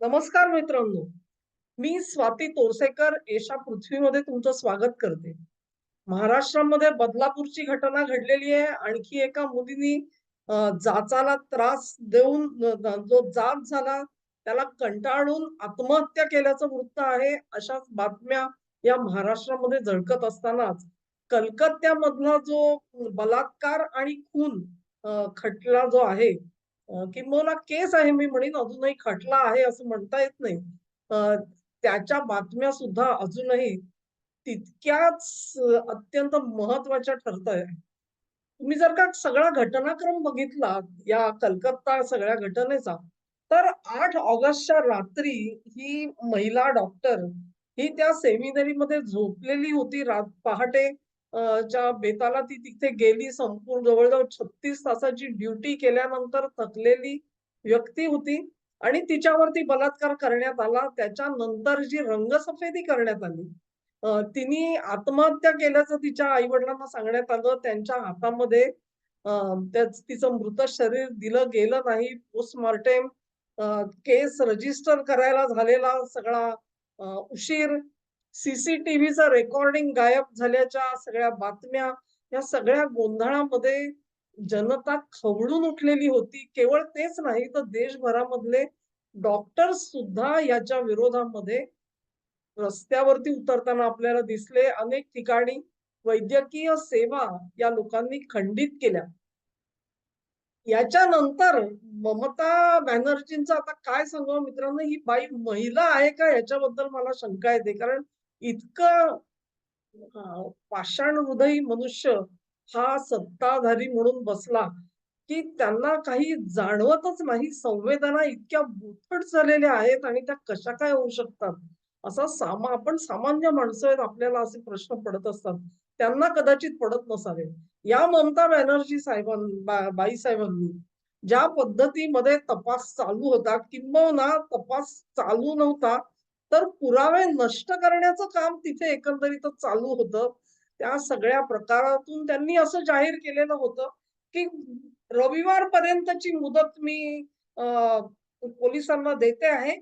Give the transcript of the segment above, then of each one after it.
नमस्कार मित्रांनो. मी स्वाती तोरसेकर एशा पृथ्वीमध्ये तुमचं स्वागत करते. महाराष्ट्रामध्ये बदलापूरची घटना घडलेली आहे. आणखी एका मुलीनी जाचाला त्रास देऊन जो जात झाला त्याला कंटाळून आत्महत्या केल्याचं वृत्त आहे. अशाच बातम्या या महाराष्ट्रामध्ये झळकत असतानाच कलकत्त्यामधला जो बलात्कार आणि खून खटला जो आहे किंबहुना केस आहे मी म्हणेन अजूनही खटला आहे असं म्हणता येत नाही. त्याच्या बातम्या सुद्धा अजूनही तितक्याच अत्यंत अत्यंत महत्त्वाच्या आहे तुम्ही जर का सगळा घटनाक्रम बघितला या कलकत्ता सगळ्या घटनेचा, तर आठ ऑगस्टच्या रात्री ही महिला डॉक्टर ही त्या सेमिनरीमध्ये झोपलेली होती रात पहाटे ज्या च्या बेताला ती तिथे गेली संपूर्ण जवळजवळ छत्तीस तासाची ड्युटी केल्यानंतर थकलेली व्यक्ती होती आणि तिच्यावरती बलात्कार करण्यात आला. त्याच्यानंतर जी रंगसफेदी करण्यात आली तिने आत्महत्या केल्याचं तिच्या आई-वडिलांना सांगण्यात आलं. त्यांच्या हातामध्ये त्याच तिचं मृत शरीर दिलं गेलं नाही. पोस्टमॉर्टेम केस रजिस्टर करायला झालेला सगळा उशीर, सीसीटीव्हीचा रेकॉर्डिंग गायब झाल्याच्या सगळ्या बातम्या, या सगळ्या गोंधळामध्ये जनता खवळून उठलेली होती. केवळ तेच नाही तर देशभरामधले डॉक्टर्स सुद्धा याच्या विरोधामध्ये रस्त्यावरती उतरताना आपल्याला दिसले. अनेक ठिकाणी वैद्यकीय सेवा या लोकांनी खंडित केल्या. याच्यानंतर ममता बॅनर्जींचं आता काय सांगावं मित्रांनो, ही बाई महिला आहे का याच्याबद्दल मला शंका येते. कारण इतकं पाषाण हृदयी मनुष्य हा सत्ताधारी म्हणून बसला, की त्यांना काही जाणवतच नाही. संवेदना इतक्या बुथट झालेल्या आहेत आणि त्या कशा काय होऊ शकतात? असा सामा आपण सामान्य माणसं आहेत, आपल्याला असे प्रश्न पडत असतात. त्यांना कदाचित पडत नसावे. या ममता बॅनर्जी साहेबां बाई साहेबांनी ज्या पद्धतीमध्ये तपास चालू होता किंबहुना तपास चालू नव्हता, तर पुरावे नष्ट करण्याचं काम तिथे एकंदरीतच चालू होतं. त्या सगळ्या प्रकारातून त्यांनी असं जाहीर केलेलं होतं, की रविवारपर्यंतची मुदत मी पोलिसांना देते आहे.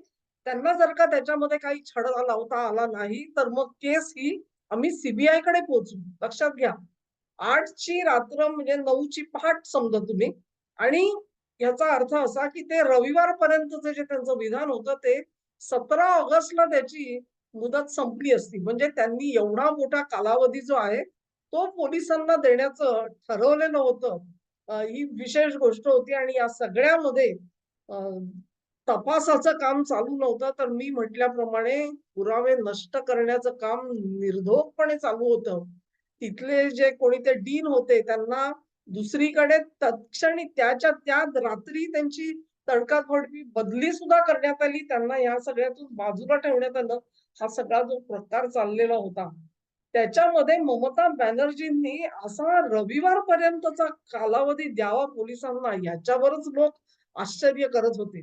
त्यांना जर का त्याच्यामध्ये काही छडा लावता आला नाही, तर मग केस ही आम्ही सीबीआयकडे पोहोचू लक्षात घ्या. आठची रात्र म्हणजे नऊची पहाट समजा तुम्ही आणि याचा अर्थ असा, की ते रविवारपर्यंतचं जे त्यांचं विधान होतं ते 17 ऑगस्टला त्याची मुदत संपली असती. म्हणजे त्यांनी एवढा मोठा कालावधी जो आहे, तो पोलिसांना देण्याचं ठरवलेलं होतं. ही विशेष गोष्ट होती आणि या सगळ्यामध्ये तपासाचं काम चालू नव्हतं, तर मी म्हटल्याप्रमाणे पुरावे नष्ट करण्याचं काम निर्धोकपणे चालू होतं. तिथले जे कोणी ते डीन होते त्यांना दुसरीकडे तत्क्षणी त्याच्या त्या रात्री त्यांची तडकाफडकी बदली सुद्धा करण्यात आली. त्यांना या सगळ्यातून बाजूला ठेवण्यात आलं. हा सगळा जो प्रकार चाललेला होता. त्याच्यामध्ये ममता बॅनर्जींनी असा रविवारपर्यंतचा कालावधी द्यावा पोलिसांना याच्यावरच लोक आश्चर्य करत होते.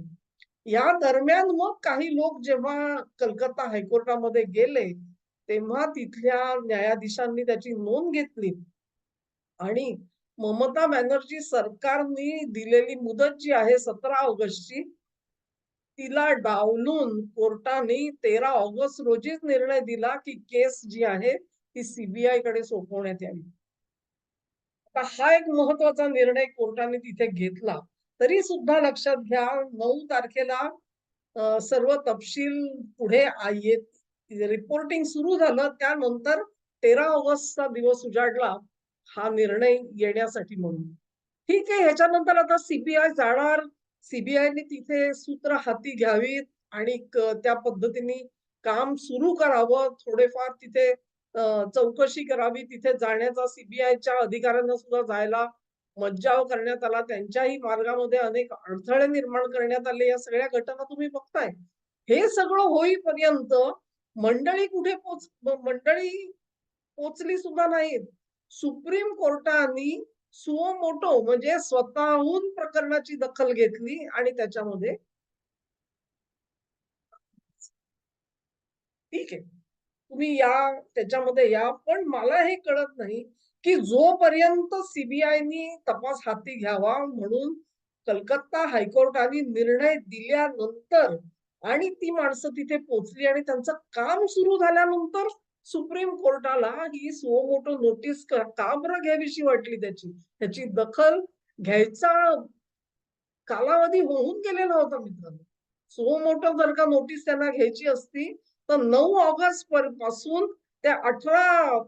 या दरम्यान मग काही लोक जेव्हा कलकत्ता हायकोर्टामध्ये गेले, तेव्हा तिथल्या न्यायाधीशांनी त्याची नोंद घेतली आणि ममता बॅनर्जी सरकारनी दिलेली मुदत जी आहे 17 ऑगस्टची, तिला डावलून कोर्टाने 13 ऑगस्ट रोजीच निर्णय दिला, की केस जी आहे ती सीबीआयकडे सोपवण्यात यावी. आता हा एक महत्त्वाचा निर्णय कोर्टाने तिथे घेतला. तरी सुद्धा लक्षात घ्या नऊ तारखेला सर्व तपशील पुढे येत रिपोर्टिंग सुरू झालं. त्यानंतर 13 ऑगस्टचा दिवस उजाडला, हा निर्णय येण्यासाठी म्हणून. ठीक आहे, ह्याच्यानंतर आता सीबीआय जाणार. सीबीआयने तिथे सूत्र हाती घ्यावीत आणि त्या पद्धतीने काम सुरू करावं. थोडेफार तिथे चौकशी करावी. तिथे जाण्याचा सीबीआयच्या अधिकाऱ्यांना सुद्धा जायला मज्जाव करण्यात आला. त्यांच्याही मार्गामध्ये अनेक अडथळे निर्माण करण्यात आले. या सगळ्या घटना तुम्ही बघताय. हे सगळं होईपर्यंत मंडळी कुठे पोच मंडळी पोचली सुद्धा नाहीत. सुप्रीम कोर्टाने सुओ मोटो म्हणजे स्वतःहून प्रकरणाची दखल घेतली आणि त्याच्यामध्ये ठीक आहे. तुम्ही या, त्याच्यामध्ये या. पण मला हे कळत नाही, की जोपर्यंत सीबीआयनी तपास हाती घ्यावा म्हणून कलकत्ता हायकोर्टाने निर्णय दिल्यानंतर आणि ती माणसं तिथे पोचली आणि त्यांचं काम सुरू झाल्यानंतर सुप्रीम कोर्टाला ही सुमोटो नोटीस का बरं घ्यावीशी वाटली त्याची? त्याची दखल घ्यायचा कालावधी होऊन गेलेला होता मित्रांनो. सुमोटो जर का नोटीस त्यांना घ्यायची असती तर नऊ ऑगस्टपासून ते अठरा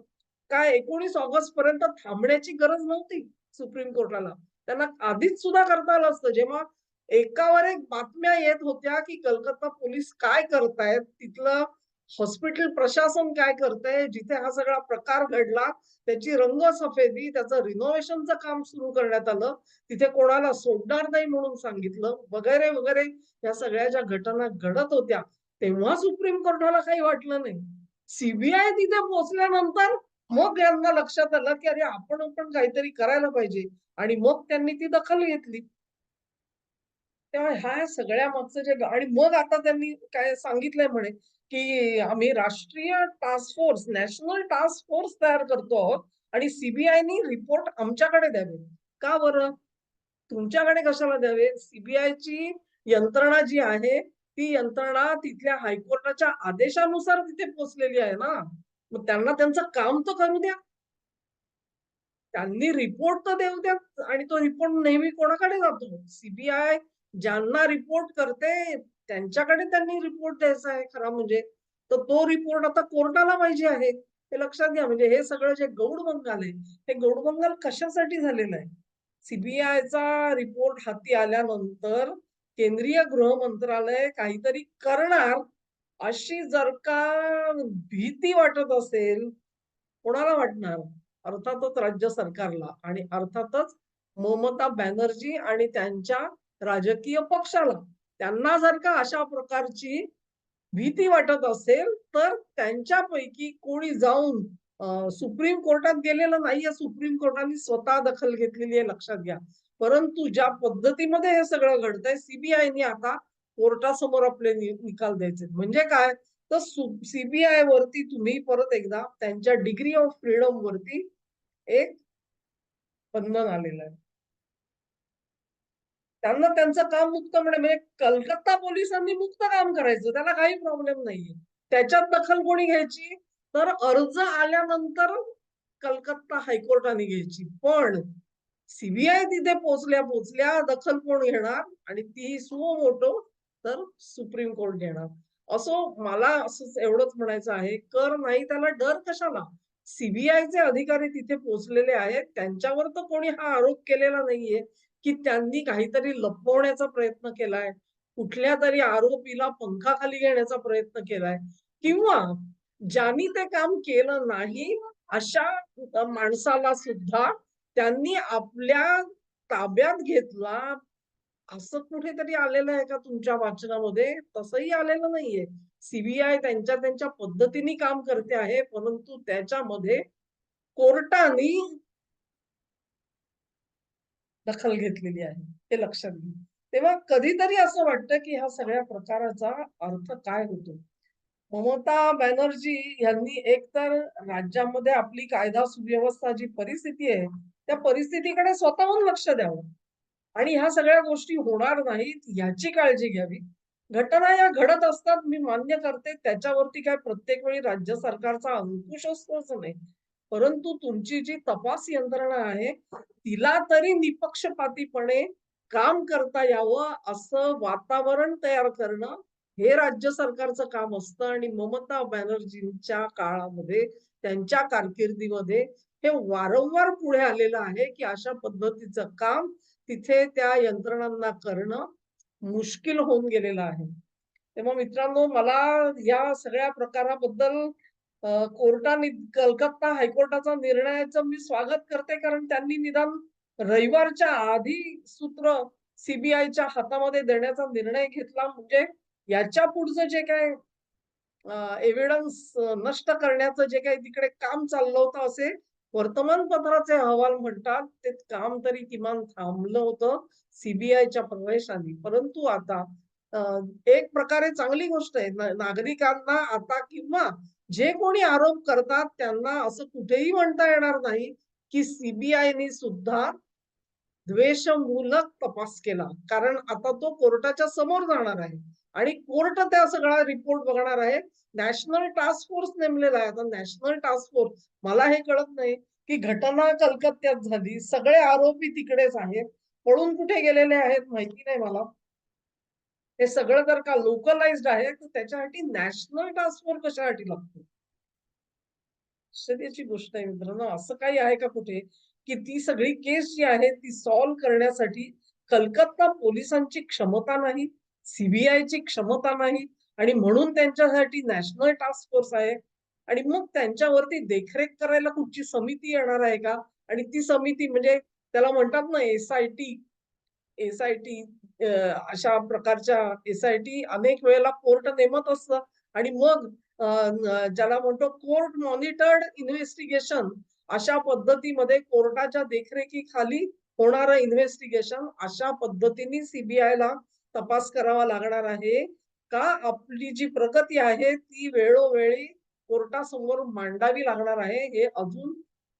काय एकोणीस ऑगस्ट पर्यंत थांबण्याची गरज नव्हती सुप्रीम कोर्टाला. त्यांना आधीच सुद्धा करता आलं असतं. जेव्हा एकावर एक बातम्या येत होत्या की कलकत्ता पोलीस काय करतायत तिथलं हॉस्पिटल प्रशासन काय करतंय? जिथे हा सगळा प्रकार घडला त्याची रंगसफेदी त्याचं रिनोव्हेशनचं काम सुरू करण्यात आलं. तिथे कोणाला सोडणार नाही म्हणून सांगितलं. वगैरे वगैरे या सगळ्या ज्या घटना घडत होत्या तेव्हा सुप्रीम कोर्टाला काही वाटलं नाही. सीबीआय तिथे पोहोचल्यानंतर मग यांना लक्षात आलं की अरे आपण पण काहीतरी करायला पाहिजे. आणि मग त्यांनी ती दखल घेतली. तेव्हा ह्या सगळ्या मागचं जे आणि मग आता त्यांनी काय सांगितलंय म्हणे की आम्ही राष्ट्रीय task force national task force तयार करतो आहोत आणि सीबीआयनी रिपोर्ट आमच्याकडे द्यावे. का बरं? तुमच्याकडे कशाला द्यावे? सीबीआयची यंत्रणा जी आहे ती यंत्रणा तिथल्या हायकोर्टाच्या आदेशानुसार तिथे पोहोचलेली आहे ना. मग त्यांना त्यांचं काम तर करू द्या. त्यांनी रिपोर्ट तर देऊ द्या आणि तो रिपोर्ट नेहमी कोणाकडे जातो? सीबीआय ज्यांना रिपोर्ट करते त्यांच्याकडे त्यांनी रिपोर्ट द्यायचा आहे खरा म्हणजे. तर तो रिपोर्ट आता कोर्टाला पाहिजे आहे. हे लक्षात घ्या म्हणजे हे सगळं जे गौडबंगाल आहे हे गौड बंगाल कशासाठी झालेलं आहे? सीबीआयचा रिपोर्ट हाती आल्यानंतर केंद्रीय गृह मंत्रालय काहीतरी करणार अशी जर का भीती वाटत असेल कोणाला वाटणार? अर्थातच राज्य सरकारला. आणि अर्थातच ममता बॅनर्जी आणि त्यांच्या राजकीय पक्षाला. त्यांना जर का अशा प्रकारची भीती वाटत असेल तर त्यांच्यापैकी कोणी जाऊन सुप्रीम कोर्टात गेलेलं नाहीये. सुप्रीम कोर्टाने स्वतः दखल घेतलेली आहे लक्षात घ्या. परंतु ज्या पद्धतीमध्ये हे सगळं घडतंय सीबीआयने आता कोर्टासमोर आपले निकाल द्यायचे म्हणजे काय? तर सीबीआय वरती तुम्ही परत एकदा त्यांच्या डिग्री ऑफ फ्रीडम वरती एक बंधन आलेलं आहे. त्यांना त्यांचं काम मुक्त म्हणे म्हणजे कलकत्ता पोलिसांनी मुक्त काम करायचं त्याला काही प्रॉब्लेम नाहीये. त्याच्यात दखल कोणी घ्यायची? तर अर्ज आल्यानंतर कलकत्ता हायकोर्टाने घ्यायची. पण सीबीआय तिथे पोचल्या पोचल्या दखल कोण घेणार? आणि ती सुओ मोठो तर सुप्रीम कोर्ट घेणार. असो मला असं एवढंच म्हणायचं आहे कर नाही त्याला डर कशाला? सीबीआयचे अधिकारी तिथे पोचलेले आहेत त्यांच्यावर तर कोणी हा आरोप केलेला नाहीये. की त्यांनी काहीतरी लपवण्याचा प्रयत्न केलाय कुठल्या तरी आरोपीला पंखाखाली घेण्याचा प्रयत्न केलाय किंवा ज्यांनी ते काम केलं नाही अशा माणसाला सुद्धा त्यांनी आपल्या ताब्यात घेतला. असं कुठेतरी आलेलं आहे का तुमच्या वाचनामध्ये? तसंही आलेलं नाहीये. सीबीआय त्यांच्या त्यांच्या पद्धतीने काम करते आहे परंतु त्याच्यामध्ये कोर्टाने दखल घेतलेली आहे हे लक्षात घ्या. तेव्हा कधीतरी असं वाटतं की ह्या सगळ्या प्रकाराचा अर्थ काय होतो? ममता बॅनर्जी यांनी एकतर राज्यामध्ये आपली कायदा सुव्यवस्था जी परिस्थिती आहे त्या परिस्थितीकडे स्वतःहून लक्ष द्यावं. आणि ह्या सगळ्या गोष्टी होणार नाहीत याची काळजी घ्यावी. घटना या घडत असतात मी मान्य करते त्याच्यावरती काय प्रत्येक वेळी राज्य सरकारचा अंकुश असतोच नाही. परंतु तुमची जी तपास यंत्रणा आहे तिला तरी निपक्षपातीपणे काम करता यावं असं वातावरण तयार करणं हे राज्य सरकारचं काम असतं. आणि ममता बॅनर्जींच्या काळामध्ये त्यांच्या कारकिर्दीमध्ये हे वारंवार पुढे आलेलं आहे की अशा पद्धतीचं काम तिथे त्या यंत्रणांना करणं मुश्किल होऊन गेलेलं आहे. तेव्हा मित्रांनो मला या सगळ्या प्रकाराबद्दल कोर्टाने कलकत्ता हायकोर्टाचा निर्णयाचं मी स्वागत करते कारण त्यांनी निदान रविवारच्या आधी सूत्र सीबीआयच्या हातामध्ये देण्याचा निर्णय घेतला. म्हणजे याच्या पुढचं जे काय एव्हिडन्स नष्ट करण्याचं जे काही तिकडे काम चाललं होतं असे वर्तमानपत्राचे अहवाल म्हणतात ते काम तरी किमान थांबलं होतं सीबीआयच्या प्रवेशाने. परंतु आता एक प्रकारे चांगली गोष्ट आहे नागरिकांना आता किंवा जे कोणी आरोप करतात त्यांना असं कुठेही म्हणता येणार नाही की सीबीआयने सुद्धा द्वेषमूलक तपास केला. कारण आता तो कोर्टाच्या समोर जाणार आहे. आणि कोर्ट त्या सगळा रिपोर्ट बघणार आहे. नॅशनल टास्क फोर्स नेमलेला आहे. आता नॅशनल टास्क फोर्स मला हे कळत नाही की घटना कलकत्त्यात झाली. सगळे आरोपी तिकडेच आहेत. पळून कुठे गेलेले आहेत माहिती नाही मला. हे सगळं जर का लोकलाइज्ड आहे तर त्याच्यासाठी नॅशनल टास्क फोर्स कशासाठी लागतो? आश्चर्याची गोष्ट आहे मित्रांनो. असं काही आहे का कुठे? की ती सगळी केस जी आहे ती सॉल्व्ह करण्यासाठी कलकत्ता पोलिसांची क्षमता नाही सीबीआयची क्षमता नाही आणि म्हणून त्यांच्यासाठी नॅशनल टास्क फोर्स आहे. आणि मग त्यांच्यावरती देखरेख करायला कुठची समिती येणार आहे का? आणि ती समिती म्हणजे त्याला म्हणतात ना S I T S I T अशा प्रकारच्या एस आय टी अनेक वेळेला कोर्ट नेमत असतं. आणि मग ज्याला म्हणतो कोर्ट मॉनिटर्ड इन्व्हेस्टिगेशन अशा पद्धतीमध्ये कोर्टाच्या देखरेखीखाली होणारं इन्व्हेस्टिगेशन अशा पद्धतीने सीबीआयला तपास करावा लागणार आहे. का आपली जी प्रगती आहे ती वेळोवेळी कोर्टासमोर मांडावी लागणार आहे हे अजून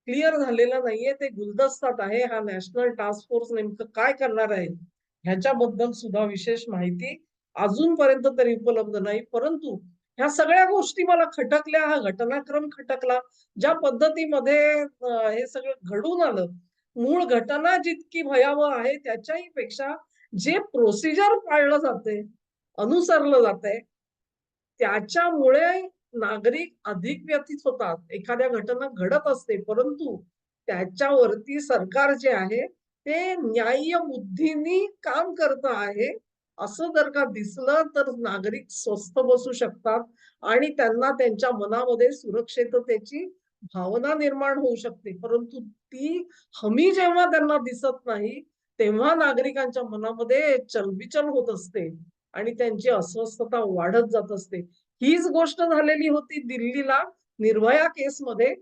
क्लिअर झालेलं नाहीये. ते गुलदस्तात आहे. हा नॅशनल टास्क फोर्स नेमकं काय करणार आहे? ह्याच्याबद्दल सुद्धा विशेष माहिती अजूनपर्यंत तरी उपलब्ध नाही. परंतु ह्या सगळ्या गोष्टी मला खटकल्या हा घटनाक्रम खटकला ज्या पद्धतीमध्ये हे सगळं घडून आलं. मूळ घटना जितकी भयावह आहे त्याच्याही पेक्षा जे प्रोसिजर पाळलं जाते अनुसरलं जाते त्याच्यामुळे नागरिक अधिक व्यथित होतात. एखाद्या घटना घडत असते परंतु त्याच्यावरती सरकार जे आहे ते न्याय्य बुद्धीनी काम करत आहे. असं जर का दिसलं तर नागरिक स्वस्थ बसू शकतात आणि त्यांना त्यांच्या मनामध्ये सुरक्षिततेची भावना निर्माण होऊ शकते. परंतु ती हमी जेव्हा त्यांना दिसत नाही तेव्हा नागरिकांच्या मनामध्ये चलबिचल होत असते आणि त्यांची अस्वस्थता वाढत जात असते. हीच गोष्ट झालेली होती दिल्लीला निर्भया केसमध्ये.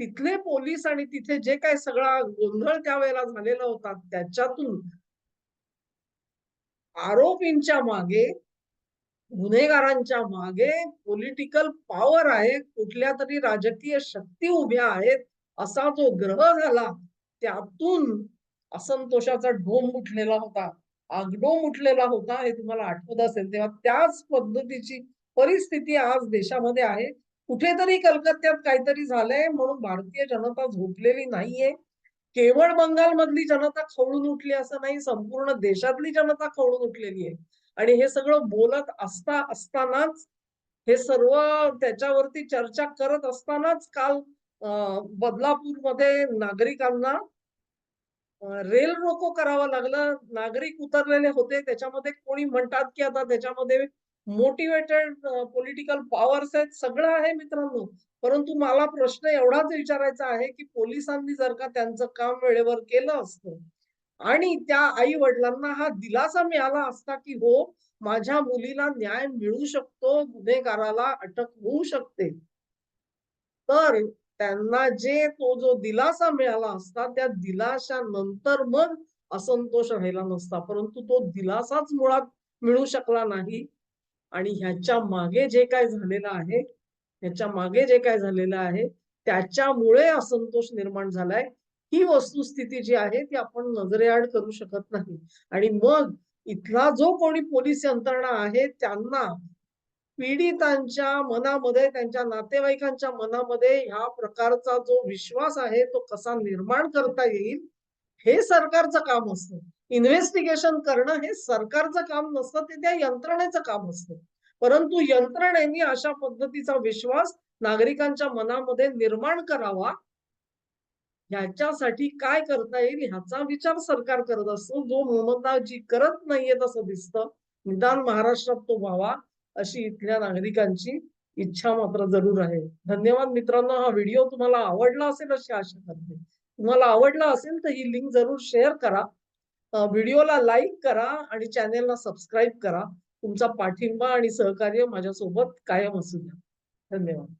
तिथले पोलीस आणि तिथे जे काही सगळा गोंधळ त्यावेळेला झालेला होता त्याच्यातून आरोपींच्या मागे गुन्हेगारांच्या मागे पॉलिटिकल पॉवर आहे कुठल्या तरी राजकीय शक्ती उभ्या आहेत असा जो ग्रह झाला त्यातून असंतोषाचा ढोम उठलेला होता आगडोम उठलेला होता हे तुम्हाला आठवत असेल तेव्हा त्याच पद्धतीची परिस्थिती आज देशामध्ये आहे. कुठेतरी कलकत्त्यात काहीतरी झालंय म्हणून भारतीय जनता झोपलेली नाहीये. केवळ बंगाल मधली जनता खवळून उठली असं नाही संपूर्ण देशातली जनता खवळून उठलेली आहे. आणि हे सगळं बोलत असता असतानाच हे सर्व त्याच्यावरती चर्चा करत असतानाच काल बदलापूरमध्ये नागरिकांना रेल रोको करावं लागलं. नागरिक उतरलेले होते. त्याच्यामध्ये कोणी म्हणतात की आता त्याच्यामध्ये मोटिवेटेड पॉलिटिकल पॉवर्स आहेत सगळं आहे मित्रांनो. परंतु मला प्रश्न एवढाच विचारायचा आहे की पोलिसांनी जर का त्यांचं काम वेळेवर केलं असतं आणि त्या आई वडिलांना हा दिलासा मिळाला असता की हो माझ्या मुलीला न्याय मिळू शकतो गुन्हेगाराला अटक होऊ शकते. तर त्यांना जे तो जो दिलासा मिळाला असता त्या दिलाशानंतर मग असंतोष राहिला नसता. परंतु तो दिलासाच मुळात मिळू शकला नाही. आणि ह्याच्या मागे जे काय झालेलं आहे ह्याच्या मागे जे काय झालेलं आहे त्याच्यामुळे असंतोष निर्माण झालाय. ही वस्तुस्थिती जी आहे ती आपण नजरेआड करू शकत नाही. आणि मग इथला जो कोणी पोलीस यंत्रणा आहे त्यांना पीडितांच्या मनामध्ये त्यांच्या नातेवाईकांच्या मनामध्ये ह्या प्रकारचा जो विश्वास आहे तो कसा निर्माण करता येईल हे सरकारचं काम असतं. इन्व्हेस्टिगेशन करणं हे सरकारचं काम नसतं ते त्या यंत्रणेचं काम असतं. परंतु यंत्रणेने अशा पद्धतीचा विश्वास नागरिकांच्या मनामध्ये निर्माण करावा. ह्याच्यासाठी काय करता येईल ह्याचा विचार सरकार करत असतो. जो ममताजी करत नाहीये असं दिसतं. निदान महाराष्ट्रात तो व्हावा अशी इथल्या नागरिकांची इच्छा मात्र जरूर आहे. धन्यवाद मित्रांनो हा व्हिडिओ तुम्हाला आवडला असेल अशी आशा करते. तुम्हाला आवडला असेल तर ही लिंक जरूर शेअर करा. व्हिडिओला लाईक करा आणि चॅनेलला सबस्क्राईब करा. तुमचा पाठिंबा आणि सहकार्य माझ्यासोबत कायम असू द्या. धन्यवाद.